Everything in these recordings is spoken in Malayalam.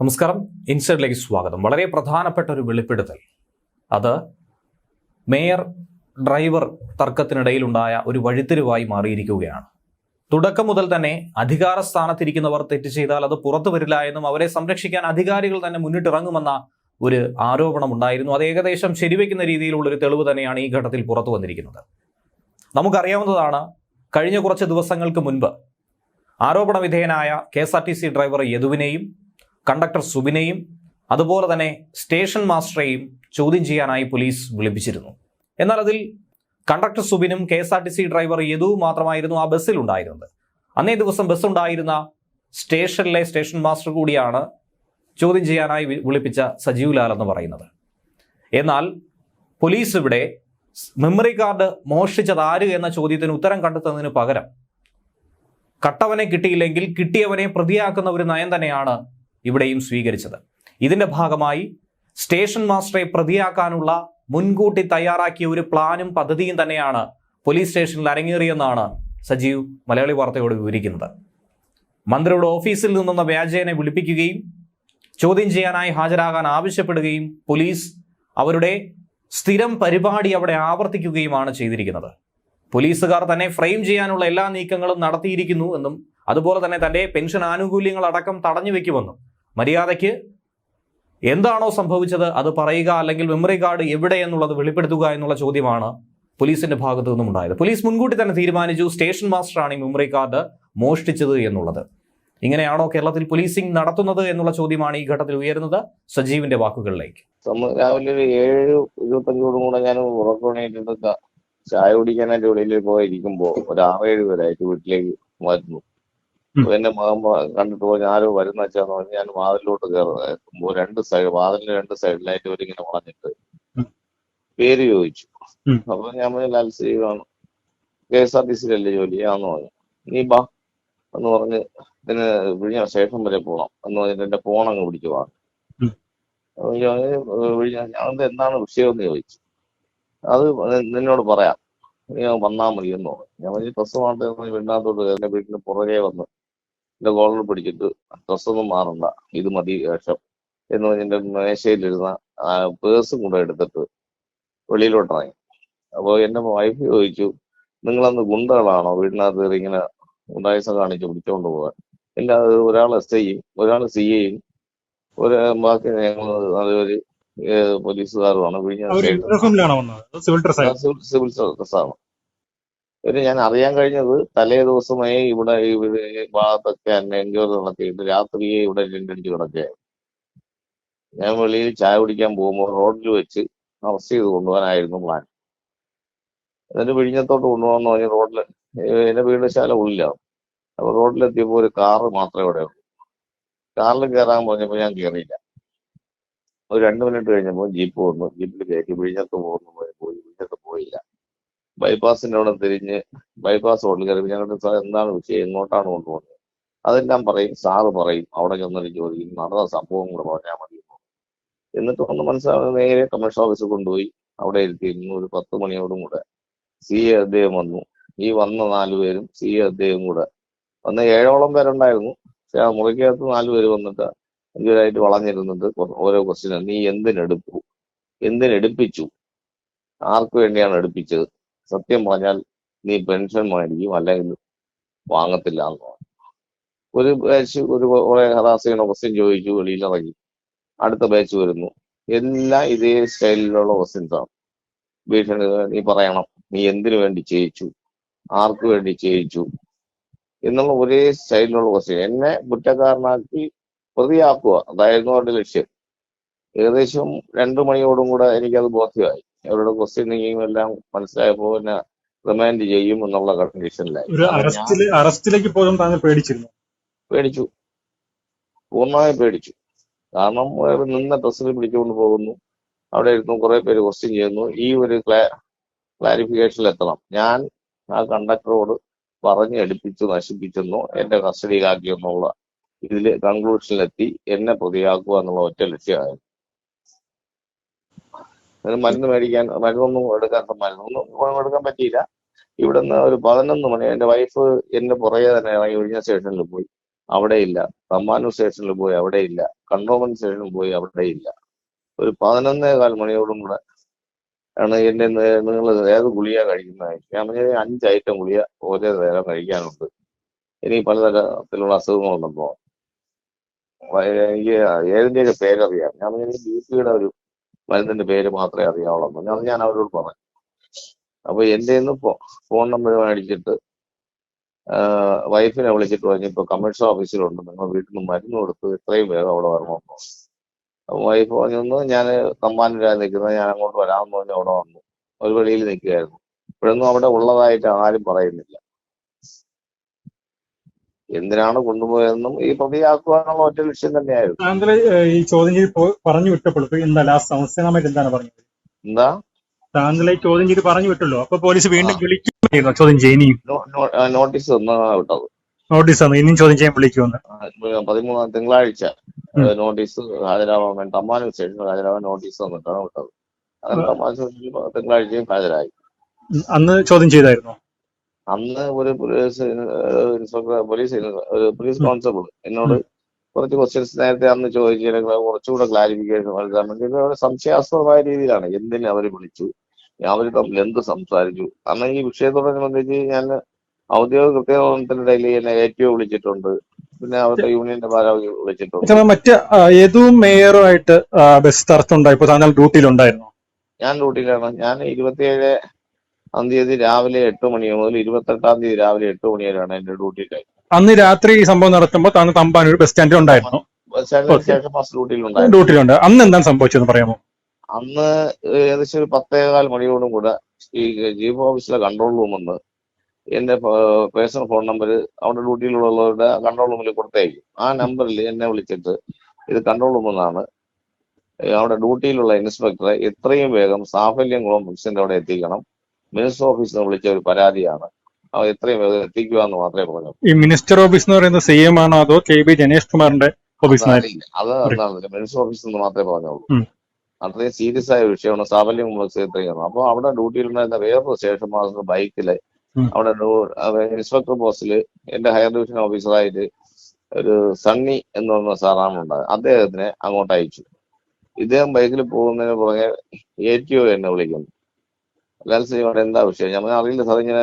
നമസ്കാരം. ഇൻസൈഡിലേക്ക് സ്വാഗതം. വളരെ പ്രധാനപ്പെട്ട ഒരു വെളിപ്പെടുത്തൽ. അത് മേയർ ഡ്രൈവർ തർക്കത്തിനിടയിലുണ്ടായ ഒരു വഴിത്തിരിവായി മാറിയിരിക്കുകയാണ്. തുടക്കം മുതൽ തന്നെ അധികാര സ്ഥാനത്തിരിക്കുന്നവർ തെറ്റ് ചെയ്താൽ അത് പുറത്തു വരില്ല എന്നും അവരെ സംരക്ഷിക്കാൻ അധികാരികൾ തന്നെ മുന്നിട്ടിറങ്ങുമെന്ന ഒരു ആരോപണം ഉണ്ടായിരുന്നു അത് ഏകദേശം ശരിവെക്കുന്ന രീതിയിലുള്ള ഒരു തെളിവ് തന്നെയാണ് ഈ ഘട്ടത്തിൽ പുറത്തു വന്നിരിക്കുന്നത്. നമുക്കറിയാവുന്നതാണ് കഴിഞ്ഞ കുറച്ച് ദിവസങ്ങൾക്ക് മുൻപ് ആരോപണ വിധേയനായ K S R T C driver യദുവിനെയും conductor സുബിനെയും അതുപോലെ തന്നെ സ്റ്റേഷൻ മാസ്റ്ററെയും ചോദ്യം ചെയ്യാനായി പോലീസ് വിളിപ്പിച്ചിരുന്നു. എന്നാൽ അതിൽ conductor സുബിനും K S R T C driver യദുവും മാത്രമായിരുന്നു ആ ബസ്സിൽ ഉണ്ടായിരുന്നത്. അന്നേ ദിവസം ബസ് ഉണ്ടായിരുന്ന സ്റ്റേഷനിലെ സ്റ്റേഷൻ മാസ്റ്റർ കൂടിയാണ് ചോദ്യം ചെയ്യാനായി വിളിപ്പിച്ച സജീവ് ലാൽ എന്ന് പറയുന്നത്. എന്നാൽ പോലീസ് ഇവിടെ മെമ്മറി കാർഡ് മോഷ്ടിച്ചത് ആര് എന്ന ചോദ്യത്തിന് ഉത്തരം കണ്ടെത്തുന്നതിന് പകരം കട്ടവനെ കിട്ടിയില്ലെങ്കിൽ കിട്ടിയവനെ പ്രതിയാക്കുന്ന ഒരു നയം തന്നെയാണ് ഇവിടെയും സ്വീകരിച്ചത്. ഇതിന്റെ ഭാഗമായി സ്റ്റേഷൻ മാസ്റ്ററെ പ്രതിയാക്കാനുള്ള മുൻകൂട്ടി തയ്യാറാക്കിയ ഒരു പ്ലാനും പദ്ധതിയും തന്നെയാണ് പോലീസ് സ്റ്റേഷനിൽ അരങ്ങേറിയെന്നാണ് സജീവ് മലയാളി വാർത്തയോട് വിവരിക്കുന്നത്. മന്ത്രിയുടെ ഓഫീസിൽ നിന്നെന്ന വ്യാജേനെ വിളിപ്പിക്കുകയും ചോദ്യം ചെയ്യാനായി ഹാജരാകാൻ ആവശ്യപ്പെടുകയും പോലീസ് അവരുടെ സ്ഥിരം പരിപാടി അവിടെ ആവർത്തിക്കുകയുമാണ് ചെയ്തിരിക്കുന്നത്. പോലീസുകാർ തന്നെ ഫ്രെയിം ചെയ്യാനുള്ള എല്ലാ നീക്കങ്ങളും നടത്തിയിരിക്കുന്നു എന്നും അതുപോലെ തന്നെ തന്റെ പെൻഷൻ ആനുകൂല്യങ്ങൾ അടക്കം തടഞ്ഞു വെക്കുമെന്നും മര്യാദയ്ക്ക് എന്താണോ സംഭവിച്ചത് അത് പറയുക അല്ലെങ്കിൽ മെമ്മറി കാർഡ് എവിടെ എന്നുള്ളത് വെളിപ്പെടുത്തുക എന്നുള്ള ചോദ്യമാണ് പോലീസിന്റെ ഭാഗത്തു നിന്നും ഉണ്ടായത്. പോലീസ് മുൻകൂട്ടി തന്നെ തീരുമാനിച്ചു സ്റ്റേഷൻ മാസ്റ്ററാണ് ഈ മെമ്മറി കാർഡ് മോഷ്ടിച്ചത് എന്നുള്ളത്. ഇങ്ങനെയാണോ കേരളത്തിൽ പോലീസിംഗ് നടത്തുന്നത് എന്നുള്ള ചോദ്യമാണ് ഈ ഘട്ടത്തിൽ ഉയരുന്നത്? സജീവിന്റെ വാക്കുകളിലേക്ക്. രാവിലെ ഒരു ഏഴ് ഇരുപത്തഞ്ചോടും കൂടെ ഞാൻ ഉറക്കണേറ്റിട്ട് ചായ കുടിക്കാനായിട്ട് വെളിയിൽ പോയിരിക്കുമ്പോ ഒരു ആറേഴ് പേരായിട്ട് വീട്ടിലേക്ക് വരുന്നു മകൻ കണ്ടിട്ട് പോയി ആരോ വരുന്ന വെച്ചാന്ന് പറഞ്ഞ് ഞാൻ വാതിലോട്ട് കയറുമ്പോ രണ്ട് സൈഡ് വാതിലിന്റെ രണ്ട് സൈഡിലായിട്ട് ഇവരിങ്ങനെ വളഞ്ഞിട്ട്. പേര് ചോദിച്ചു. അപ്പൊ ഞാൻ പറഞ്ഞു ലാൽ ശ്രീകാണ് കെ എസ് ആർ ടി സിയിലല്ലേ ജോലി ആന്ന് പറഞ്ഞു. നീ ബാ. എന്ന് പറഞ്ഞ് ഇതിന് വിഴിഞ്ഞ സ്റ്റേഷൻ വരെ പോകണം എന്ന് പറഞ്ഞിട്ട് എന്റെ ഫോൺ അങ്ങ് പിടിച്ചു വാങ്ങി. ഞാൻ എന്താണ് വിഷയം എന്ന് ചോദിച്ചു. അത് നിന്നോട് പറയാം. നീ വന്നാ മതി എന്ന് പറഞ്ഞു. ഞാൻ പറഞ്ഞു ഡ്രസ്സുമായിട്ട് വീടിനകത്തോട്ട് എന്റെ വീട്ടിന് പുറകെ വന്ന് എന്റെ കോളർ പിടിച്ചിട്ട് ഡ്രസ്സൊന്നും മാറണ്ട ഇത് മതി വേഷം എന്ന് പറഞ്ഞിട്ട് മേശയിലിരുന്ന പേഴ്സും കൂടെ എടുത്തിട്ട് വെളിയിലോട്ടിറങ്ങി. അപ്പോൾ അപ്പൊ എന്റെ വൈഫ് ചോദിച്ചു നിങ്ങളന്ന് ഗുണ്ടകളാണോ? വീടിനകത്ത് കയറി ഇങ്ങനെ ഗുണ്ടായസം കാണിച്ച് പിടിച്ചോണ്ട് പോകാൻ? ഇല്ല അത് ഒരാൾ എസ് ഐയും ഒരാൾ സി ഐയും ഒരു ബാക്കി ഞങ്ങൾ അതൊരു പോലീസുകാരുമാണ്. വിഴിഞ്ഞ സിവിൽ ഡ്രസ് ആയിരുന്നു സിവിൽ സിവിൽ സർവീസാണ് പിന്നെ ഞാൻ അറിയാൻ കഴിഞ്ഞത് തലേ ദിവസമേ ഇവിടെ ഭാഗത്തൊക്കെ എന്നെ എൻക്വയറി നടത്തിയിട്ട് രാത്രിയെ ഇവിടെ രണ്ടടിച്ച് കിടക്കുകയായിരുന്നു. ഞാൻ വെളിയിൽ ചായ കുടിക്കാൻ പോകുമ്പോൾ റോഡിൽ വെച്ച് അറസ്റ്റ് ചെയ്ത് കൊണ്ടുപോകാനായിരുന്നു പ്ലാൻ എന്നിട്ട് വിഴിഞ്ഞത്തോട്ട് കൊണ്ടുപോകാന്ന് പറഞ്ഞ് റോഡിൽ എന്റെ വീട് ശാല ഉള്ളിലാണ് അപ്പൊ റോഡിലെത്തിയപ്പോൾ ഒരു കാറ് മാത്രമേ ഇവിടെ ഉള്ളൂ. കാറിൽ കയറാൻ പറഞ്ഞപ്പോൾ ഞാൻ കയറിയില്ല. ഒരു രണ്ട് മിനിറ്റ് കഴിഞ്ഞപ്പോൾ ജീപ്പ് വന്നു. ജീപ്പിൽ കയറ്റി വിഴിഞ്ഞത്ത് പോകുന്നു. പോയി. വിഴിഞ്ഞത്ത് പോയില്ല. ബൈപ്പാസിന്റെ അവിടെ തിരിഞ്ഞ് ബൈപ്പാസ് റോഡിൽ കയറി. ഞങ്ങളുടെ സാർ എന്താണ് വിഷയം? എങ്ങോട്ടാണ് കൊണ്ടുപോകുന്നത്? അതെല്ലാം പറയും. സാറ് പറയും. അവിടെ ചെന്നൊരു ചോദിക്കും. നടന്ന സംഭവം കൂടെ പറഞ്ഞാൽ മതി. എന്നിട്ട് ഒന്ന് മനസ്സിലാവുന്നത് നേരെ കമ്മീഷൻ ഓഫീസിൽ കൊണ്ടുപോയി. അവിടെ ഇരുത്തിയിരുന്നു. ഒരു പത്ത് മണിയോടും കൂടെ സി എ അദ്ദേഹം വന്നു. ഈ വന്ന നാലുപേരും സി എ അദ്ദേഹം കൂടെ വന്ന ഏഴോളം പേരുണ്ടായിരുന്നു. പക്ഷെ ആ മുറിക്കകത്ത് നാലുപേര് വന്നിട്ട് അഞ്ചുപേരായിട്ട് വളഞ്ഞിരുന്നിട്ട് ഓരോ ക്വസ്റ്റ്യൻ നീ എന്തിനെടുത്തു? എന്തിനെടുപ്പിച്ചു? ആർക്ക് വേണ്ടിയാണ് എടുപ്പിച്ചത്? സത്യം പറഞ്ഞാൽ നീ പെൻഷൻ മേടിക്കും അല്ലെങ്കിൽ വാങ്ങത്തില്ല എന്ന് പറഞ്ഞു. ഒരു ബാച്ച് ഒരു കുറെ ഹതാസീന ക്വസ്റ്റ്യൻ ചോദിച്ചു വെളിയിലിറങ്ങി അടുത്ത ബാച്ച് വരുന്നു. എല്ലാം ഇതേ സ്റ്റൈലിലുള്ള ക്വസ്റ്റ്യൻസ് ആണ്. ഭീഷണി നീ പറയണം. നീ എന്തിനു വേണ്ടി ചെയ്യിച്ചു? ആർക്ക് വേണ്ടി ചെയ്യിച്ചു? എന്നുള്ള ഒരേ സ്റ്റൈലിലുള്ള ക്വസ്റ്റ്യൻ എന്നെ കുറ്റക്കാരനാക്കി പ്രതിയാക്കുക. അതായിരുന്നു അവരുടെ ലക്ഷ്യം. ഏകദേശം രണ്ടു മണിയോടും കൂടെ എനിക്കത് ബോധ്യമായി. അവരുടെ ക്വസ്റ്റ്യനിങ്ങും എല്ലാം മനസ്സിലായപ്പോൾ പിന്നെ റിമാൻഡ് ചെയ്യും എന്നുള്ള കണ്ടീഷനിലായി ഒരു അറസ്റ്റിൽ അറസ്റ്റിലേക്ക് പോകാൻ താങ്കൾ പേടിച്ചിരുന്നു? പേടിച്ചു. പൂർണമായും പേടിച്ചു. കാരണം അവർ നിന്ന ഡ്രസ്സിൽ പിടിച്ചുകൊണ്ട് പോകുന്നു. അവിടെ ഇരുന്നു കുറെ പേര് ക്വസ്റ്റ്യൻ ചെയ്യുന്നു. ഈ ഒരു ക്ലാ ക്ലാരിഫിക്കേഷനിൽ എത്തണം ഞാൻ ആ കണ്ടക്ടറോട് പറഞ്ഞ് എടുപ്പിച്ചു നശിപ്പിച്ചെന്നോ എന്റെ കസ്റ്റഡിയിലാക്കിയെന്നുള്ള ഇതിൽ കൺക്ലൂഷനിലെത്തി എന്നെ പ്രതിയാക്കുക എന്നുള്ള ഒറ്റ ലക്ഷ്യമായിരുന്നു അതിന് മരുന്ന് മേടിക്കാൻ മരുന്നൊന്നും എടുക്കാൻ മരുന്നൊന്നും എടുക്കാൻ പറ്റിയില്ല. ഇവിടുന്ന് ഒരു പതിനൊന്ന് മണി എന്റെ വൈഫ് എന്റെ പുറകെ തന്നെ ഇറങ്ങി വിഴിഞ്ഞ സ്റ്റേഷനിൽ പോയി. അവിടെ ഇല്ല. തമ്മാനൂർ സ്റ്റേഷനിൽ പോയി അവിടെ ഇല്ല. കണ്ടോമൻ സ്റ്റേഷനിൽ പോയി അവിടെ ഇല്ല. ഒരു പതിനൊന്നേ കാൽ മണിയോടും കൂടെ ആണ് എന്റെ നിങ്ങൾ ഏത് ഗുളിക കഴിക്കുന്നത്? ഞാൻ പറഞ്ഞ അഞ്ച് ഐറ്റം ഗുളിക ഒരേ നേരം കഴിക്കാനുണ്ട്. എനിക്ക് പലതരത്തിലുള്ള അസുഖങ്ങളുണ്ടെന്നോ എനിക്ക് ഏതിന്റെയൊക്കെ പേരറിയാം. ഞാൻ പറഞ്ഞ ബി പിയുടെ ഒരു മരുന്നിന്റെ പേര് മാത്രമേ അറിയാവുള്ളൂ. അത് ഞാൻ അവരോട് പറഞ്ഞു അപ്പൊ എന്റെ നിന്ന് ഫോൺ നമ്പർ മേടിച്ചിട്ട് വൈഫിനെ വിളിച്ചിട്ട് പറഞ്ഞു ഇപ്പൊ കമേഴ്സ് ഓഫീസിലുണ്ട് നിങ്ങൾ വീട്ടിൽ നിന്ന് മരുന്ന് കൊടുത്ത് എത്രയും വേഗം അവിടെ വരണമെന്ന് അപ്പൊ വൈഫ് പറഞ്ഞു ഞാൻ തമ്പാനൂരായി നിൽക്കുന്നത്. ഞാൻ അങ്ങോട്ട് വരാമെന്ന് പറഞ്ഞു അവിടെ വന്നു. ഒരു വെളിയിൽ നിൽക്കുകയായിരുന്നു. ഇപ്പോഴൊന്നും അവിടെ ഉള്ളതായിട്ട് ആരും പറയുന്നില്ല. എന്തിനാണ് കൊണ്ടുപോയതെന്നും ഈ പ്രതിയാക്കുവാനുള്ള ഒറ്റ ലക്ഷ്യം തന്നെയായിരുന്നു. താങ്കൾ ഈ ചോദ്യം ചെയ്ത് പറഞ്ഞു വിട്ടപ്പോൾ എന്താ ലാസ്റ്റ് അവസാനമായിട്ട് എന്താണ് പറഞ്ഞത്? എന്താ? താങ്കളെ ചോദ്യം ചെയ്ത് പറഞ്ഞു വിട്ടല്ലോ. അപ്പൊ പോലീസ് വീണ്ടും വിളിക്കുമായിരുന്നു ചോദ്യം ചെയ്യുന്നു നോട്ടീസ് തന്നാ വിട്ടത്. നോട്ടീസ് ആണ് ഇനിയും ചോദ്യം ചെയ്യാൻ വിളിക്കുമെന്ന്. പതിമൂന്നാം തിങ്കളാഴ്ച നോട്ടീസ് ഹാജരാവാൻ വേണ്ടി തമ്പാനൂർ സ്റ്റേഷനിൽ ഹാജരാവാൻ നോട്ടീസ് തന്നിട്ടാണ് വിട്ടത്. അങ്ങനെ തമ്പാനൂർ സ്റ്റേഷനിൽ തിങ്കളാഴ്ചയും ഹാജരായി. അന്ന് ചോദ്യം ചെയ്തായിരുന്നു? അന്ന് ഒരു പോലീസ് ഇൻസ്പെക്ടർ പോലീസ് ഒരു പോലീസ് കോൺസ്റ്റബിൾ എന്നോട് കുറച്ച് ക്വസ്റ്റ്യൻസ് നേരത്തെ അന്ന് ചോദിച്ചതിന് കുറച്ചുകൂടെ ക്ലാരിഫിക്കേഷൻ നൽകാൻ വേണ്ടി അവരെ സംശയാസ്പദമായ രീതിയിലാണ് എന്തിന് അവർ വിളിച്ചു അവർ തമ്മിൽ എന്ത് സംസാരിച്ചു അന്ന് ഈ വിഷയത്തോടനുബന്ധിച്ച് ഞാൻ ഔദ്യോഗിക കൃത്യത്തിന്റെ ഇടയിൽ എന്നെ എ ടി ഒ വിളിച്ചിട്ടുണ്ട് പിന്നെ അവരുടെ യൂണിയന്റെ ഭാരവാഹി വിളിച്ചിട്ടുണ്ട്. മറ്റ് ഏതും മേയറുമായിട്ട് ബസ് തർക്കമുണ്ടായപ്പോ താങ്കൾ ഡ്യൂട്ടിയിലുണ്ടായിരുന്നു? ഞാൻ ഡ്യൂട്ടിയിലാണ്. ഞാൻ ഇരുപത്തിയേഴ് ആം തീയതി രാവിലെ എട്ട് മണി മുതൽ ഇരുപത്തെട്ടാം തീയതി രാവിലെ എട്ട് മണി വരെയാണ് എന്റെ ഡ്യൂട്ടി ടൈം. അന്ന് രാത്രി ഈ സംഭവം നടത്തുമ്പോൾ താങ്കൾ തമ്പാനൂർ ബസ് സ്റ്റാൻഡിൽ ഉണ്ടായിരുന്നു. ബസ് സ്റ്റാൻഡിന് Okay. ശേഷം ബസ് ഡ്യൂട്ടിയിലുണ്ടായിരുന്നു ഡ്യൂട്ടിയിലുണ്ട്. അന്ന് എന്താണ് സംഭവിച്ചതെന്ന് പറയാമോ? അന്ന് ഏകദേശം ഒരു പത്തേകാൽ മണിയോടും കൂടെ ഈ ചീഫ് ഓഫീസിലെ കൺട്രോൾ റൂമിൽ എന്റെ പേഴ്സണൽ ഫോൺ നമ്പർ അവിടെ ഡ്യൂട്ടിയിലുള്ളവരുടെ കൺട്രോൾ റൂമിൽ കൊടുത്തേക്കും. ആ നമ്പറിൽ എന്നെ വിളിച്ചിട്ട് ഇത് കൺട്രോൾ റൂമിൽ നിന്നാണ് അവിടെ ഡ്യൂട്ടിയിലുള്ള ഇൻസ്പെക്ടറെ എത്രയും വേഗം സാഫല്യംകുളം ബുക്സിന്റെ അവിടെ എത്തിക്കണം. മിനിസ്റ്റർ ഓഫീസിൽ നിന്ന് വിളിച്ച ഒരു പരാതിയാണ്. അവർ എത്രയും വേഗം എത്തിക്കുക എന്ന് മാത്രമേ പറഞ്ഞു ഈ മിനിസ്റ്റർ ഓഫീസ് എന്ന് പറയുന്നത് സി എം ആണോ അതോ കെ ബി ജനേഷ് കുമാറിന്റെ ഓഫീസ് അത് എന്താണെന്നില്ല മിനിസ്റ്റർ ഓഫീസിൽ നിന്ന് മാത്രമേ പറഞ്ഞുള്ളൂ. അത്രയും സീരിയസ് ആയ വിഷയമാണ്. സാഫല്യം ബുക്സ് അപ്പൊ അപ്പോൾ അവിടെ ഡ്യൂട്ടിയിലുണ്ടായിരുന്ന വേറൊരു സ്റ്റേഷൻ മാസ്റ്റർ ബൈക്കിൽ അവിടെ ഇൻസ്പെക്ടർ പോസ്റ്റിൽ എന്റെ ഹയർ ഡിവിഷൻ ഓഫീസറായിട്ട് ഒരു സണ്ണി എന്ന് പറഞ്ഞ സാറാണ് ഉണ്ടായത്. അദ്ദേഹത്തിനെ അങ്ങോട്ട് അയച്ചു. ഇദ്ദേഹം ബൈക്കിൽ പോകുന്നതിന് പുറകെ എ ടി ഒ എന്നെ വിളിക്കുന്നു. ലാൽ സിനിമയുടെ എന്താ വിഷയം? ഞാൻ അറിയില്ല സാർ ഇങ്ങനെ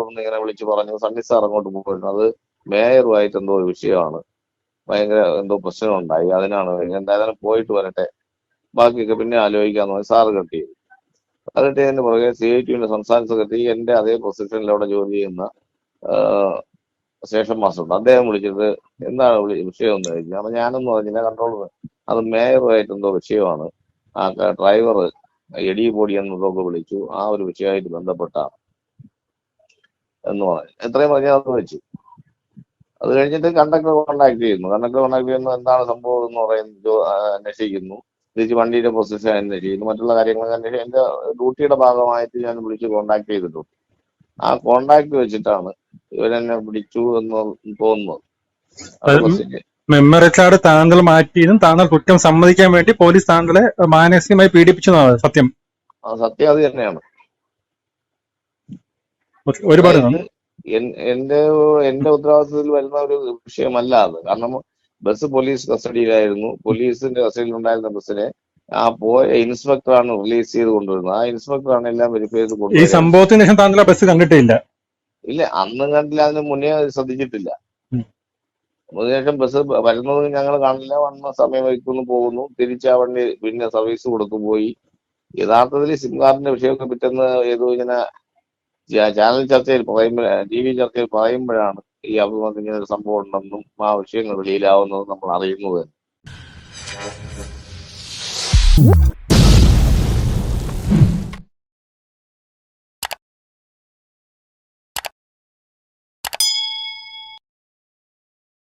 റൂമിൽ ഇങ്ങനെ വിളിച്ചു പറഞ്ഞു സണ്ണി സാർ അങ്ങോട്ട് പോയിരുന്നു. അത് മേയറുമായിട്ട് എന്തോ ഒരു വിഷയമാണ്. ഭയങ്കര എന്തോ പ്രശ്നം ഉണ്ടായി അതിനാണ് എന്തായാലും പോയിട്ട് വരട്ടെ. ബാക്കിയൊക്കെ പിന്നെ ആലോചിക്കാന്ന് പറഞ്ഞ് സാറ് കട്ട് അത് കട്ട് പുറകെ സി ഐ ടിയുടെ സംസ്ഥാന സെക്രട്ടറി എന്റെ അതേ പൊസിഷനിൽ അവിടെ ജോലി ചെയ്യുന്ന മാസ്റ്റർ ഉണ്ട് അദ്ദേഹം വിളിച്ചിട്ട് എന്താണ് വിളി വിഷയം എന്ന് ചോദിക്കുന്നത് അപ്പൊ ഞാനൊന്നും അറിഞ്ഞില്ല കൺട്രോൾ അത് മേയറുമായിട്ട് എന്തോ വിഷയമാണ്. ആ ഡ്രൈവർ എടി പൊടി എന്നതൊക്കെ വിളിച്ചു. ആ ഒരു വിഷയമായിട്ട് ബന്ധപ്പെട്ട എന്ന് പറഞ്ഞു. എത്രയും പറഞ്ഞാൽ അത് വെച്ചു. അത് കഴിഞ്ഞിട്ട് കണ്ടക്ടർ കോണ്ടാക്ട് ചെയ്യുന്നു. കണ്ടക്ടർ കോണ്ടാക്ട് ചെയ്യുന്നു. എന്താണ് സംഭവം എന്ന് പറയുന്നത് അന്വേഷിക്കുന്നു. തിരിച്ച് വണ്ടിയുടെ പൊസിഷൻ അന്വേഷിക്കുന്നു. മറ്റുള്ള കാര്യങ്ങൾ അന്വേഷിക്കും എന്റെ ഡ്യൂട്ടിയുടെ ഭാഗമായിട്ട് ഞാൻ വിളിച്ച് കോണ്ടാക്ട് ചെയ്തിട്ടുണ്ട്. ആ കോണ്ടാക്ട് വെച്ചിട്ടാണ് ഇവരെന്നെ വിളിച്ചു എന്ന് തോന്നുന്നത്. മെമ്മറി കാർഡ് താങ്കൾ മാറ്റിയതും താങ്കൾ കുറ്റം സമ്മതിക്കാൻ വേണ്ടി പോലീസ് താങ്കളെ മാനസികമായി പീഡിപ്പിച്ചു സത്യം. സത്യം അത് തന്നെയാണ്. ഒരുപാട് എന്റെ എന്റെ ഉത്തരവാദിത്തത്തിൽ വരുന്ന ഒരു വിഷയമല്ല അത്. കാരണം ബസ് പോലീസ് കസ്റ്റഡിയിലായിരുന്നു. പോലീസിന്റെ കസ്റ്റഡിയിൽ ഉണ്ടായിരുന്ന ബസ്സിനെ ആ പോയ ഇൻസ്പെക്ടറാണ് റിലീസ് ചെയ്ത് കൊണ്ടുവരുന്നത്. ആ ഇൻസ്പെക്ടറാണ് എല്ലാം വെരിഫൈ ചെയ്ത് കൊണ്ടുവരുന്നത്. ഈ സംഭവത്തിന് ശേഷം താങ്കൾ ബസ് കണ്ടിട്ടില്ല? ഇല്ല അന്നും കണ്ടില്ല അതിന് മുന്നേ ശ്രദ്ധിച്ചിട്ടില്ല. അതിനുശേഷം ബസ് വരുന്നത് ഞങ്ങൾ കാണില്ല വന്ന സമയം വയ്ക്കുന്നു പോകുന്നു. തിരിച്ച് ആ വണ്ടി പിന്നെ സർവീസ് കൊടുത്തു പോയി. യഥാർത്ഥത്തിൽ സിം കാർഡിന്റെ വിഷയമൊക്കെ പിറ്റെന്ന് ഏതോ ഇങ്ങനെ ചാനൽ ചർച്ചയിൽ പറയുമ്പോൾ ടി വി ചർച്ചയിൽ പറയുമ്പോഴാണ് ഈ അഭിമുഖത്തിൽ ഇങ്ങനെ ഒരു സംഭവം ഉണ്ടെന്നും ആ വിഷയങ്ങൾ വെളിയിലാവുന്നതും നമ്മൾ അറിയുന്നത്.